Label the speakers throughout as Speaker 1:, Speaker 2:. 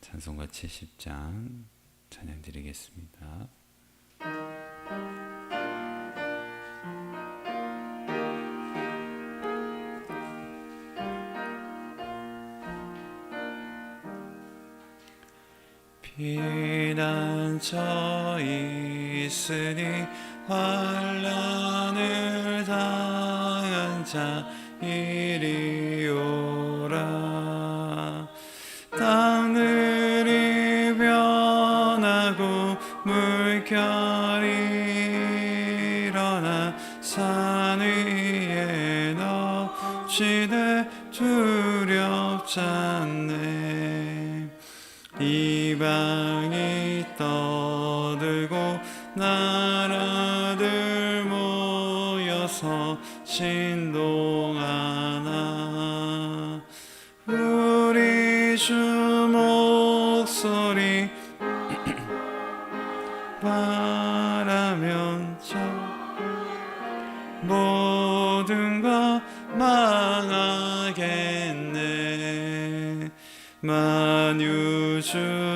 Speaker 1: 찬송가 70장 찬양 드리겠습니다. 피난처 있으니 환란을 당한 자 이리 목소리 바라면 저 모든 것 망하겠네. 만유주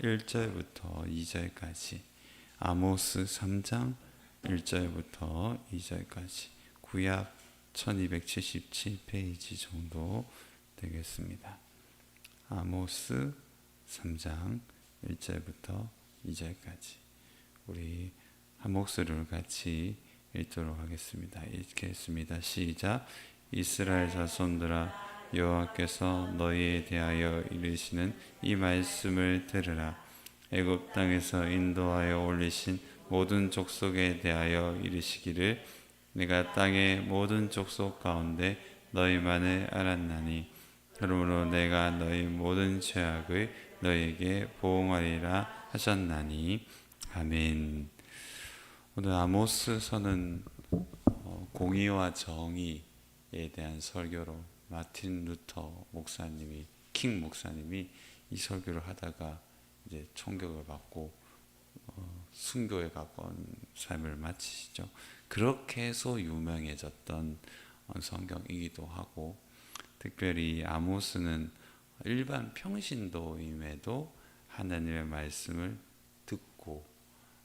Speaker 1: 1절부터 2절까지 아모스 3장 1절부터 2절까지 구약 1277페이지 정도 되겠습니다. 아모스 3장 1절부터 2절까지 우리 한 목소리로 같이 읽도록 하겠습니다. 읽겠습니다. 시작. 이스라엘 자손들아 여호와께서 너희에 대하여 이르시는 이 말씀을 들으라. 애굽 땅에서 인도하여 올리신 모든 족속에 대하여 이르시기를 내가 땅의 모든 족속 가운데 너희만을 알았나니 그러므로 내가 너희 모든 죄악을 너희에게 보응하리라 하셨나니 아멘. 오늘 아모스서는 어, 공의와 정의에 대한 설교로 마틴 루터 목사님이 킹 목사님이 이 설교를 하다가 이제 총격을 받고 어, 순교에 가까운 삶을 마치시죠. 그렇게 해서 유명해졌던 어, 성경이기도 하고 특별히 아모스는 일반 평신도임에도 하나님의 말씀을 듣고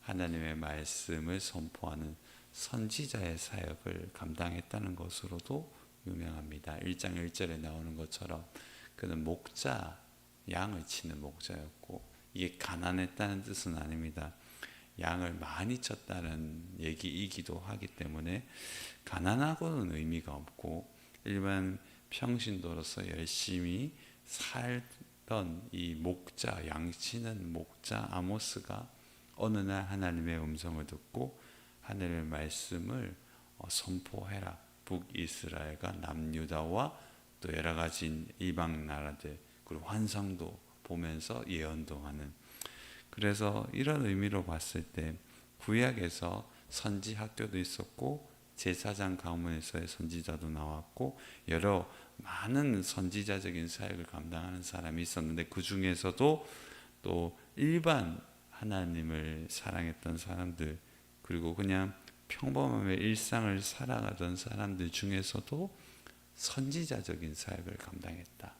Speaker 1: 하나님의 말씀을 선포하는 선지자의 사역을 감당했다는 것으로도 유명합니다. 1장 1절에 나오는 것처럼 그는 목자, 양을 치는 목자였고 이게 가난했다는 뜻은 아닙니다. 양을 많이 쳤다는 얘기이기도 하기 때문에 가난하고는 의미가 없고 일반 평신도로서 열심히 살던 이 목자 양치는 목자 아모스가 어느 날 하나님의 음성을 듣고 하늘의 말씀을 어, 선포해라 북이스라엘과 남유다와 또 여러 가지 이방 나라들 그리고 환상도 보면서 예언도 하는. 그래서 이런 의미로 봤을 때 구약에서 선지 학교도 있었고 제사장 가문에서의 선지자도 나왔고 여러 많은 선지자적인 사역을 감당하는 사람이 있었는데 그 중에서도 또 일반 하나님을 사랑했던 사람들 그리고 그냥 평범함의 일상을 살아가던 사람들 중에서도 선지자적인 사역을 감당했다.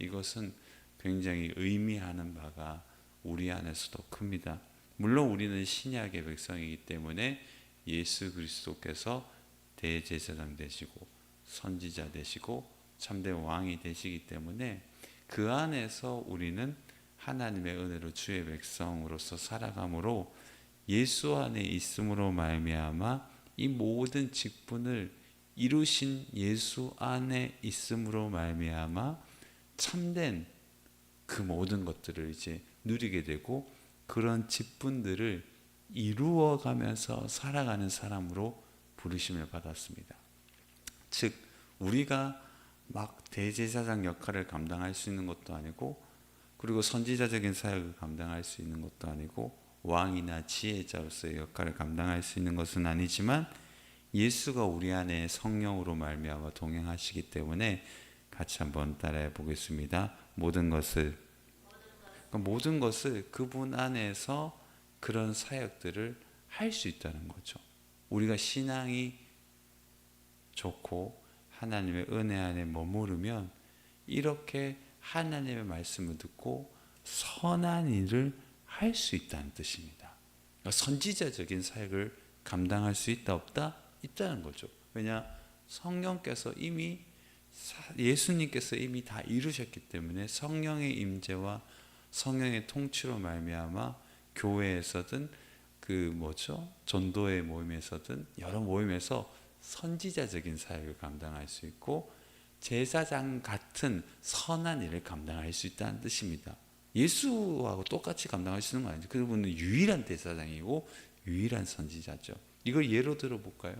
Speaker 1: 이것은 굉장히 의미하는 바가 우리 안에서도 큽니다. 물론 우리는 신약의 백성이기 때문에 예수 그리스도께서 대제사장 되시고 선지자 되시고 참된 왕이 되시기 때문에 그 안에서 우리는 하나님의 은혜로 주의 백성으로서 살아감으로 예수 안에 있음으로 말미암아 이 모든 직분을 이루신 예수 안에 있음으로 말미암아 참된 그 모든 것들을 이제 누리게 되고 그런 직분들을 이루어가면서 살아가는 사람으로 부르심을 받았습니다. 즉 우리가 막 대제사장 역할을 감당할 수 있는 것도 아니고 그리고 선지자적인 사역을 감당할 수 있는 것도 아니고 왕이나 지혜자로서의 역할을 감당할 수 있는 것은 아니지만 예수가 우리 안에 성령으로 말미암아 동행하시기 때문에 같이 한번 따라해 보겠습니다. 모든 것을 그러니까 모든 것을 그분 안에서 그런 사역들을 할 수 있다는 거죠. 우리가 신앙이 좋고 하나님의 은혜 안에 머무르면 이렇게 하나님의 말씀을 듣고 선한 일을 할 수 있다는 뜻입니다. 그러니까 선지자적인 사역을 감당할 수 있다 없다 있다는 거죠. 왜냐 성령께서 이미 예수님께서 이미 다 이루셨기 때문에 성령의 임재와 성령의 통치로 말미암아 교회에서든 그 뭐죠 전도의 모임에서든 여러 모임에서 선지자적인 사역을 감당할 수 있고 제사장 같은 선한 일을 감당할 수 있다는 뜻입니다. 예수하고 똑같이 있는 거 아니죠. 그분은 유일한 대사장이고 유일한 선지자죠. 이걸 예로 들어 볼까요?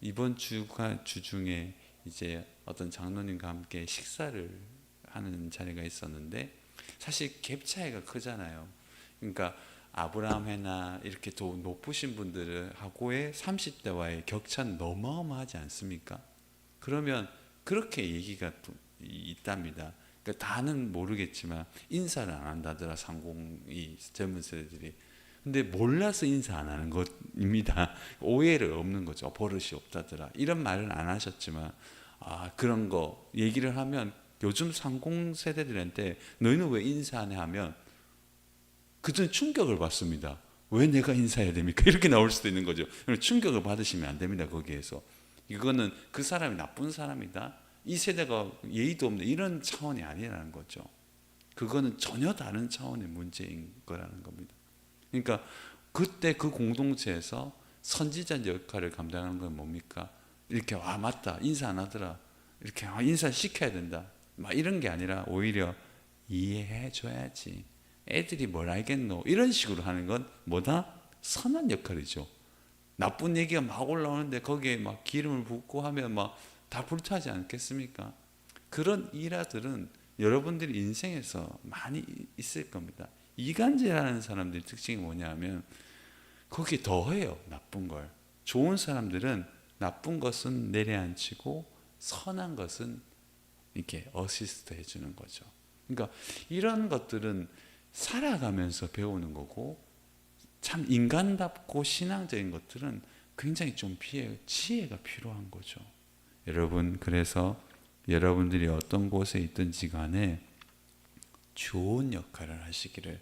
Speaker 1: 이번 주가 주 중에 이제 어떤 장로님과 함께 식사를 하는 자리가 있었는데 사실 갭 차이가 크잖아요. 그러니까 아브라함 해나 이렇게 더 높으신 분들하고의 30대와의 격차는 너무어마하지 않습니까? 그러면 그렇게 얘기가 또 있답니다. 그러니까 다는 모르겠지만 인사를 안 한다더라 상공이 젊은 세대들이. 근데 몰라서 인사 안 하는 것입니다. 오해를 없는 거죠. 버릇이 없다더라. 이런 말은 안 하셨지만 아 그런 거 얘기를 하면 요즘 상공 세대들한테 너희는 왜 인사 안 해 하면 그전 충격을 받습니다. 왜 내가 인사해야 됩니까? 이렇게 나올 수도 있는 거죠. 충격을 받으시면 안 됩니다. 거기에서 이거는 그 사람이 나쁜 사람이다. 이 세대가 예의도 없는 이런 차원이 아니라는 거죠. 그거는 전혀 다른 차원의 문제인 거라는 겁니다. 그러니까 그때 그 공동체에서 선지자 역할을 감당하는 건 뭡니까? 이렇게 와 맞다. 인사 안 하더라. 이렇게 아, 인사 시켜야 된다. 막 이런 게 아니라 오히려 이해해 줘야지. 애들이 뭘 알겠노? 이런 식으로 하는 건 뭐다? 선한 역할이죠. 나쁜 얘기가 막 올라오는데 거기에 막 기름을 붓고 하면 막 다 불타지 않겠습니까 그런 일화들은 여러분들이 인생에서 많이 있을 겁니다 이간질하는 사람들의 특징이 뭐냐면 거기에 더해요 나쁜 걸 좋은 사람들은 나쁜 것은 내려앉히고 선한 것은 이렇게 어시스트 해주는 거죠. 그러니까 이런 것들은 살아가면서 배우는 거고 참 인간답고 신앙적인 것들은 굉장히 좀 피해, 지혜가 필요한 거죠. 여러분 그래서 여러분들이 어떤 곳에 있든지 간에 좋은 역할을 하시기를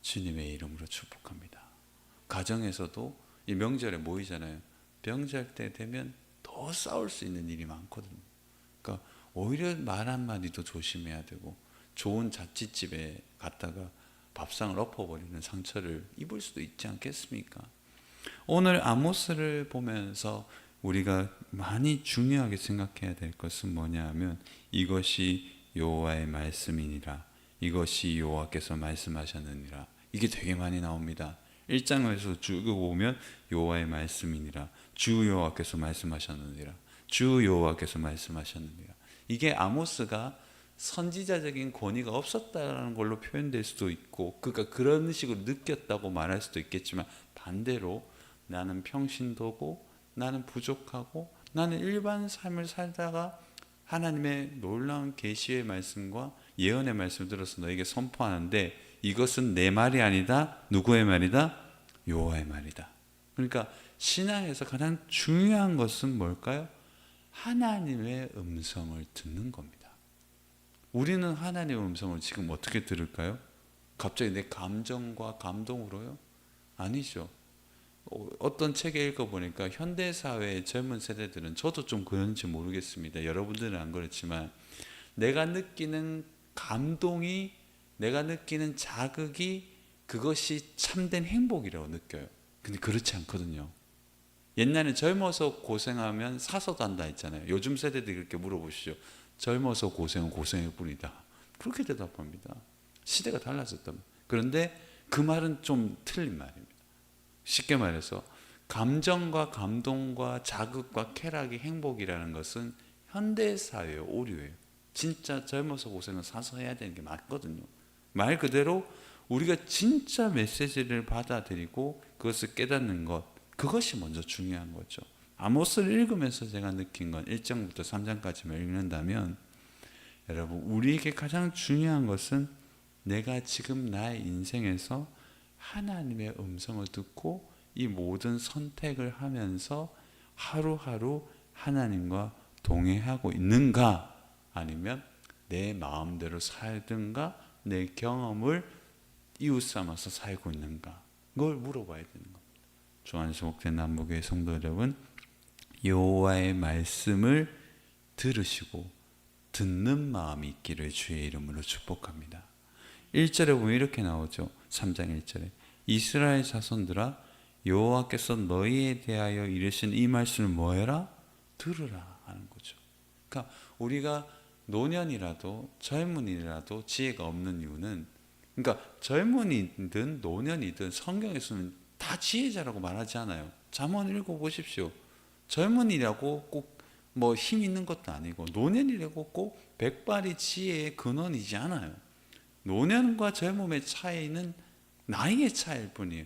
Speaker 1: 주님의 이름으로 축복합니다. 가정에서도 이 명절에 모이잖아요. 명절 때 되면 더 싸울 수 있는 일이 많거든요. 그러니까 오히려 말 한마디도 조심해야 되고 좋은 자취집에 갔다가 밥상을 엎어버리는 상처를 입을 수도 있지 않겠습니까? 오늘 아모스를 보면서 우리가 많이 중요하게 생각해야 될 것은 뭐냐 하면 이것이 여호와의 말씀이니라. 이것이 여호와께서 말씀하셨느니라. 이게 되게 많이 나옵니다. 1장에서 쭉 보면 여호와의 말씀이니라. 주 여호와께서 말씀하셨느니라. 주 여호와께서 말씀하셨느니라. 이게 아모스가 선지자적인 권위가 없었다라는 걸로 표현될 수도 있고 그러니까 그런 식으로 느꼈다고 말할 수도 있겠지만 반대로 나는 평신도고 나는 부족하고 나는 일반 삶을 살다가 하나님의 놀라운 계시의 말씀과 예언의 말씀을 들어서 너에게 선포하는데 이것은 내 말이 아니다. 누구의 말이다? 여호와의 말이다. 그러니까 신앙에서 가장 중요한 것은 뭘까요? 하나님의 음성을 듣는 겁니다. 우리는 하나님의 음성을 지금 어떻게 들을까요? 갑자기 내 감정과 감동으로요? 아니죠. 어, 어떤 책에 읽어보니까 현대 사회의 젊은 세대들은 저도 좀 그런지 모르겠습니다. 여러분들은 안 그렇지만 내가 느끼는 감동이 내가 느끼는 자극이 그것이 참된 행복이라고 느껴요. 근데 그렇지 않거든요. 옛날에 젊어서 고생하면 사서도 한다 했잖아요. 요즘 세대들이 그렇게 물어보시죠. 젊어서 고생은 고생일 뿐이다. 그렇게 대답합니다. 시대가 달라졌다. 그런데 그 말은 좀 틀린 말입니다. 쉽게 말해서 감정과 감동과 자극과 쾌락이 행복이라는 것은 현대 사회의 오류예요. 진짜 젊어서 고생은 사서 해야 되는 게 맞거든요. 말 그대로 우리가 진짜 메시지를 받아들이고 그것을 깨닫는 것 그것이 먼저 중요한 거죠. 아모스를 읽으면서 제가 느낀 건 1장부터 3장까지만 읽는다면 여러분 우리에게 가장 중요한 것은 내가 지금 나의 인생에서 하나님의 음성을 듣고 이 모든 선택을 하면서 하루하루 하나님과 동행하고 있는가 아니면 내 마음대로 살든가 내 경험을 이웃 삼아서 살고 있는가 그걸 물어봐야 되는 겁니다. 조한수목된 남북의 성도 여러분 여호와의 말씀을 들으시고 듣는 마음이 있기를 주의 이름으로 축복합니다. 1절에 보면 이렇게 나오죠. 3장 1절에 이스라엘 자손들아 여호와께서 너희에 대하여 이르신 이 말씀을 뭐해라? 들으라 하는 거죠. 그러니까 우리가 노년이라도 젊은이라도 지혜가 없는 이유는 그러니까 젊은이든 노년이든 성경에서는 다 지혜자라고 말하지 않아요. 잠언 읽어 보십시오. 젊은이라고 꼭 뭐 힘 있는 것도 아니고 노년이라고 꼭 백발이 지혜의 근원이지 않아요. 노년과 젊음의 차이는 나이의 차이일 뿐이에요.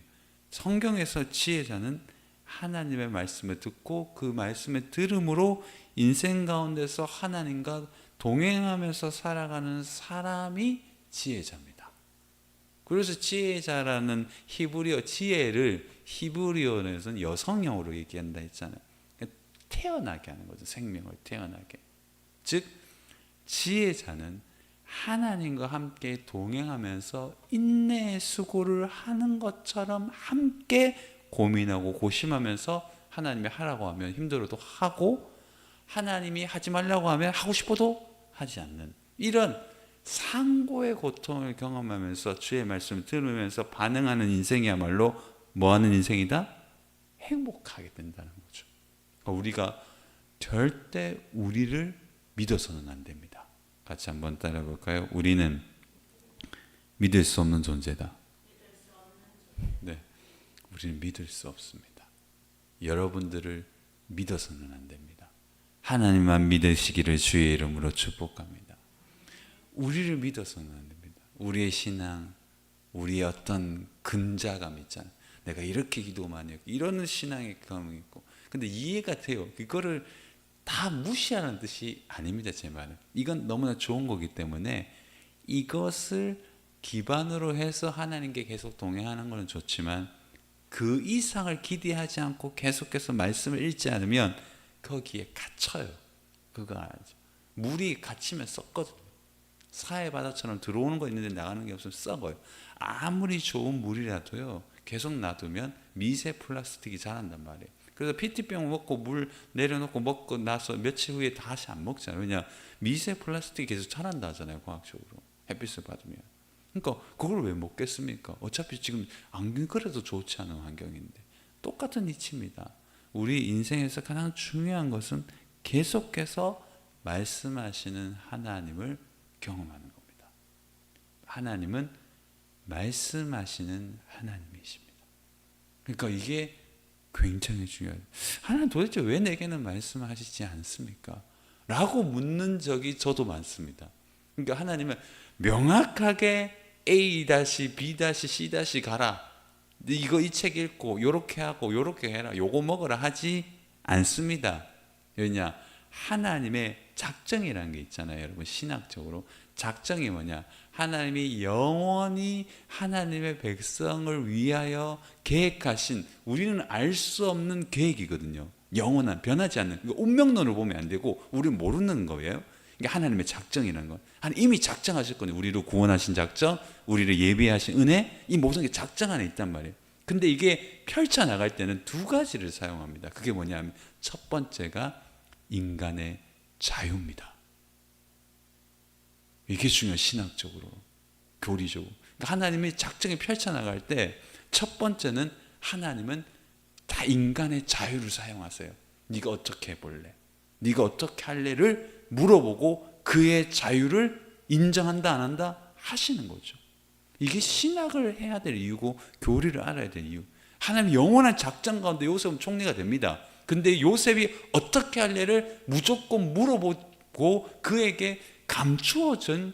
Speaker 1: 성경에서 지혜자는 하나님의 말씀을 듣고 그 말씀을 들음으로 인생 가운데서 하나님과 동행하면서 살아가는 사람이 지혜자입니다. 그래서 지혜자라는 히브리어 지혜를 히브리어에서는 여성형으로 얘기한다 했잖아요. 태어나게 하는 거죠. 생명을 태어나게. 즉 지혜자는 하나님과 함께 동행하면서 인내의 수고를 하는 것처럼 함께 고민하고 고심하면서 하나님이 하라고 하면 힘들어도 하고 하나님이 하지 말라고 하면 하고 싶어도 하지 않는 이런 상고의 고통을 경험하면서 주의 말씀을 들으면서 반응하는 인생이야말로 뭐 하는 인생이다? 행복하게 된다는 거죠. 그러니까 우리가 절대 우리를 믿어서는 안 됩니다. 같이 한번 따라 볼까요? 우리는 믿을 수 없는 존재다. 네. 우리는 믿을 수 없습니다. 여러분들을 믿어서는 안 됩니다. 하나님만 믿으시기를 주의 이름으로 축복합니다. 우리를 믿어서는 안 됩니다. 우리의 신앙, 우리의 어떤 근자감 있잖아요. 내가 이렇게 기도 많이 했고, 이런 신앙의 감이 있고. 근데 이해가 돼요. 이거를 다 무시하는 뜻이 아닙니다. 제 말은. 이건 너무나 좋은 거기 때문에 이것을 기반으로 해서 하나님께 계속 동행하는 것은 좋지만 그 이상을 기대하지 않고 계속해서 말씀을 읽지 않으면 거기에 갇혀요. 그거 알죠. 물이 갇히면 썩거든요. 사해 바다처럼 들어오는 거 있는데 나가는 게 없으면 썩어요. 아무리 좋은 물이라도요. 계속 놔두면 미세 플라스틱이 자란단 말이에요. 그래서 PT병 먹고 물 내려놓고 먹고 나서 며칠 후에 다시 안 먹잖아요. 왜냐 미세 플라스틱이 계속 자란다 하잖아요. 과학적으로 햇빛을 받으면. 그러니까 그걸 왜 먹겠습니까? 어차피 지금 안 그래도 좋지 않은 환경인데 똑같은 이치입니다. 우리 인생에서 가장 중요한 것은 계속해서 말씀하시는 하나님을 경험하는 겁니다. 하나님은 말씀하시는 하나님이십니다. 그러니까 이게 굉장히 중요해요. 하나님 도대체 왜 내게는 말씀하시지 않습니까? 라고 묻는 적이 저도 많습니다. 그러니까 하나님은 명확하게 A B C 가라. 이거 이 책 읽고 요렇게 하고 요렇게 해라. 요거 먹으라 하지 않습니다. 왜냐? 하나님의 작정이라는 게 있잖아요. 여러분 신학적으로 작정이 뭐냐? 하나님이 영원히 하나님의 백성을 위하여 계획하신 우리는 알 수 없는 계획이거든요. 영원한 변하지 않는 이거 운명론을 보면 안 되고 우리는 모르는 거예요. 이게 하나님의 작정이라는 건 하나님 이미 작정하셨거든요. 우리를 구원하신 작정, 우리를 예비하신 은혜, 이 모든 게 작정 안에 있단 말이에요. 근데 이게 펼쳐 나갈 때는 두 가지를 사용합니다. 그게 뭐냐면 첫 번째가 인간의 자유입니다. 이게 중요한 신학적으로, 교리적으로. 그러니까 하나님이 작정이 펼쳐 나갈 때 첫 번째는 하나님은 다 인간의 자유를 사용하세요. 네가 어떻게 해볼래? 네가 어떻게 할래를 물어보고 그의 자유를 인정한다 안 한다 하시는 거죠. 이게 신학을 해야 될 이유고 교리를 알아야 될 이유. 하나님 영원한 작전 가운데 요셉은 총리가 됩니다. 근데 요셉이 어떻게 할래를 무조건 물어보고 그에게 감추어진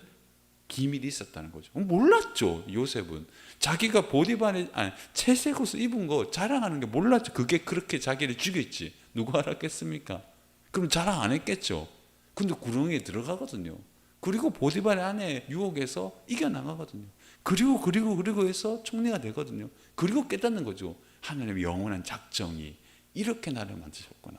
Speaker 1: 기밀이 있었다는 거죠. 몰랐죠, 요셉은. 자기가 보디반에 아니 채색 옷을 입은 거 자랑하는 게 몰랐죠. 그게 그렇게 자기를 죽였지. 누가 알았겠습니까? 그럼 자랑 안 했겠죠. 근데 구렁이에 들어가거든요. 그리고 보디발의 아내 유혹에서 이겨나가거든요. 그리고 그리고 그리고 해서 총리가 되거든요. 그리고 깨닫는 거죠. 하나님의 영원한 작정이 이렇게 나를 만드셨구나.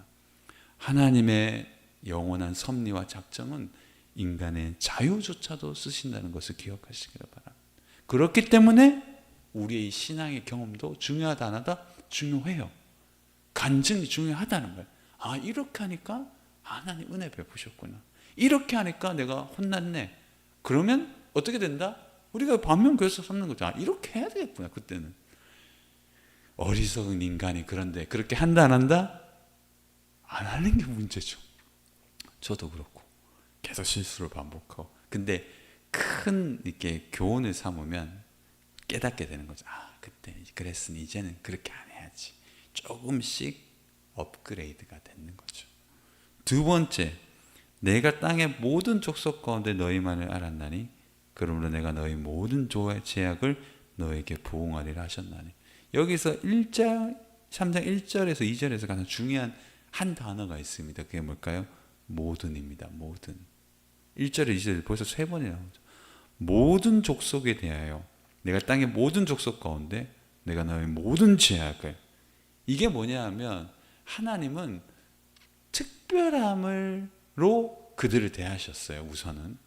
Speaker 1: 하나님의 영원한 섭리와 작정은 인간의 자유조차도 쓰신다는 것을 기억하시기를 바랍니다. 그렇기 때문에 우리의 신앙의 경험도 중요하다 안 하다 중요해요. 간증이 중요하다는 거예요. 아 이렇게 하니까 하나님 은혜 베푸셨구나. 이렇게 하니까 내가 혼났네. 그러면 어떻게 된다? 우리가 반면 교사 삼는 거죠. 아, 이렇게 해야 되겠구나. 그때는 어리석은 인간이 그런데 그렇게 한다 안 한다? 안 하는 게 문제죠. 저도 그렇고 계속 실수를 반복하고. 근데 큰 이렇게 교훈을 삼으면 깨닫게 되는 거죠. 아 그때 그랬으니 이제는 그렇게 안 해야지. 조금씩 업그레이드가 되는 거죠. 두 번째, 내가 땅의 모든 족속 가운데 너희만을 알았나니 그러므로 내가 너희 모든 조의 제약을 너에게 부응하리라 하셨나니 여기서 1장 3장 1절에서 2절에서 가장 중요한 한 단어가 있습니다. 그게 뭘까요? 모든입니다. 모든. 1절에 2절에 벌써 세 번이나. 모든 족속에 대하여 내가 땅의 모든 족속 가운데 내가 너희 모든 제약을 이게 뭐냐 하면 하나님은 특별함으로 그들을 대하셨어요. 우선은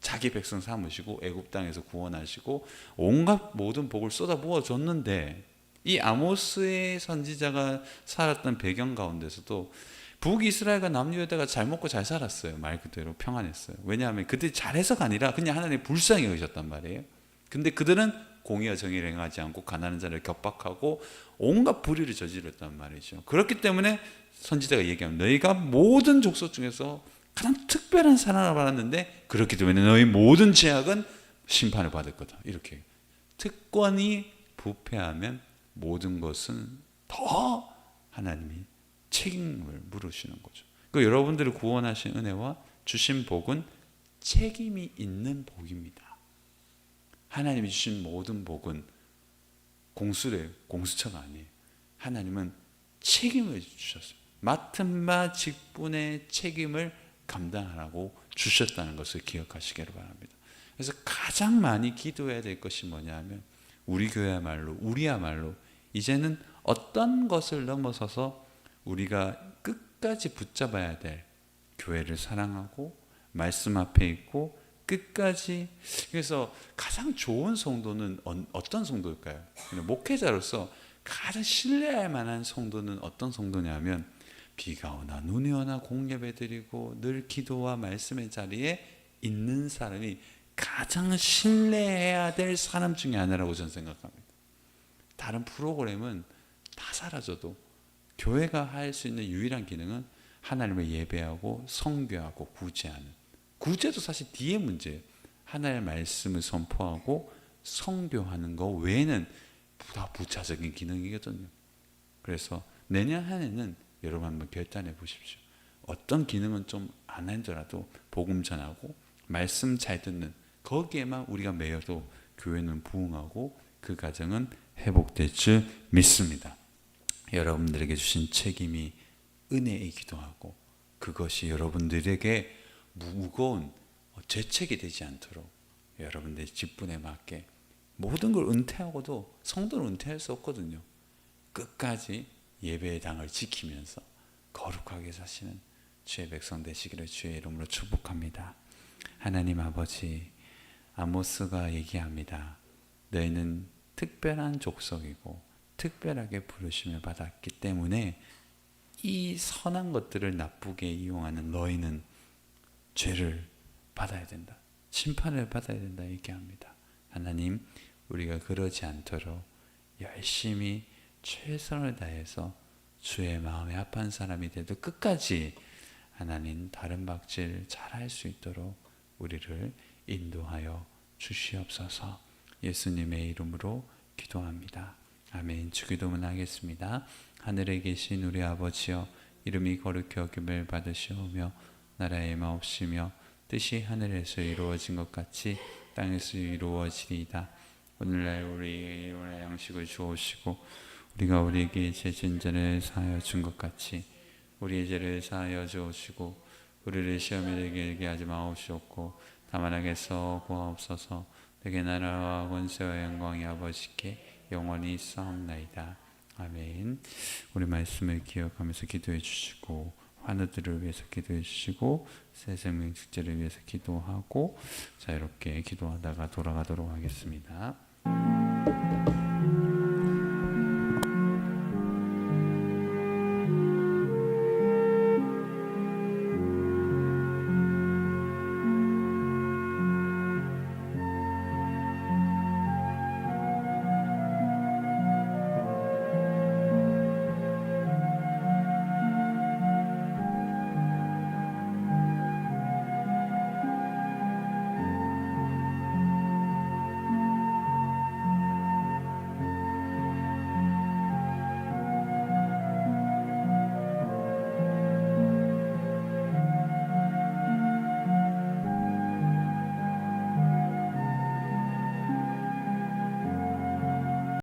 Speaker 1: 자기 백성 삼으시고 애굽 땅에서 구원하시고 온갖 모든 복을 쏟아 부어 줬는데 이 아모스의 선지자가 살았던 배경 가운데서도 북이스라엘과 남유다가 잘 먹고 잘 살았어요. 말 그대로 평안했어요. 왜냐하면 그들이 잘해서가 아니라 그냥 하나님 불쌍히 여기셨단 말이에요. 근데 그들은 공의와 정의를 행하지 않고 가난한 자를 격박하고 온갖 불의를 저질렀단 말이죠. 그렇기 때문에 선지자가 얘기하면 너희가 모든 족속 중에서 가장 특별한 사랑을 받았는데 그렇기 때문에 너희 모든 죄악은 심판을 받을 거다. 이렇게 특권이 부패하면 모든 것은 더 하나님이 책임을 물으시는 거죠. 그 여러분들을 구원하신 은혜와 주신 복은 책임이 있는 복입니다. 하나님이 주신 모든 복은 공수래 공수처가 아니에요. 하나님은 책임을 주셨어요. 맡은 바 직분의 책임을 감당하라고 주셨다는 것을 기억하시기를 바랍니다. 그래서 가장 많이 기도해야 될 것이 뭐냐면 우리 교회야말로 우리야말로 이제는 어떤 것을 넘어서서 우리가 끝까지 붙잡아야 될 교회를 사랑하고 말씀 앞에 있고 끝까지 그래서 가장 좋은 성도는 어떤 성도일까요? 목회자로서 가장 신뢰할 만한 성도는 어떤 성도냐면 비가 오나 눈이 오나 공예배 드리고 늘 기도와 말씀의 자리에 있는 사람이 가장 신뢰해야 될 사람 중에 하나라고 저는 생각합니다. 다른 프로그램은 다 사라져도 교회가 할 수 있는 유일한 기능은 하나님을 예배하고 성교하고 구제하는. 구제도 사실 뒤에 문제예요. 하나님의 말씀을 선포하고 성교하는 거 외에는 다 부차적인 기능이거든요. 그래서 내년 한 해는 여러분 한번 결단해 보십시오. 어떤 기능은 좀 안 하더라도 복음 전하고 말씀 잘 듣는 거기에만 우리가 매여도 교회는 부흥하고 그 가정은 회복될 줄 믿습니다. 여러분들에게 주신 책임이 은혜이기도 하고 그것이 여러분들에게 무거운 죄책이 되지 않도록 여러분들의 직분에 맞게 모든 걸 은퇴하고도 성도는 은퇴할 수 없거든요. 끝까지 예배의 당을 지키면서 거룩하게 사시는 주의 백성 되시기를 주의 이름으로 축복합니다. 하나님 아버지 아모스가 얘기합니다. 너희는 특별한 족속이고 특별하게 부르심을 받았기 때문에 이 선한 것들을 나쁘게 이용하는 너희는 죄를 받아야 된다. 심판을 받아야 된다 얘기합니다. 하나님 우리가 그러지 않도록 열심히 최선을 다해서 주의 마음에 합한 사람이 돼도 끝까지 하나님 다른 박질 잘 할 수 있도록 우리를 인도하여 주시옵소서 예수님의 이름으로 기도합니다. 아멘. 주기도문 하겠습니다. 하늘에 계신 우리 아버지여 이름이 거룩히 여김을 받으시오며 나라의 마옵시며 뜻이 하늘에서 이루어진 것 같이 땅에서 이루어지리이다. 오늘날 우리 오늘 양식을 주옵시고 우리가 우리에게 제 진전을 사하여 준 것 같이 우리의 죄를 사하여 주옵시고 우리를 시험에 들게 하지 마옵시옵고 다만 하게서 구하옵소서 내게 나라와 권세와 영광이 아버지께 영원히 싸움나이다. 아멘. 우리 말씀을 기억하면서 기도해 주시고 환우들을 위해서 기도해 주시고 새 생명 축제를 위해서 기도하고 자 이렇게 기도하다가 돌아가도록 하겠습니다.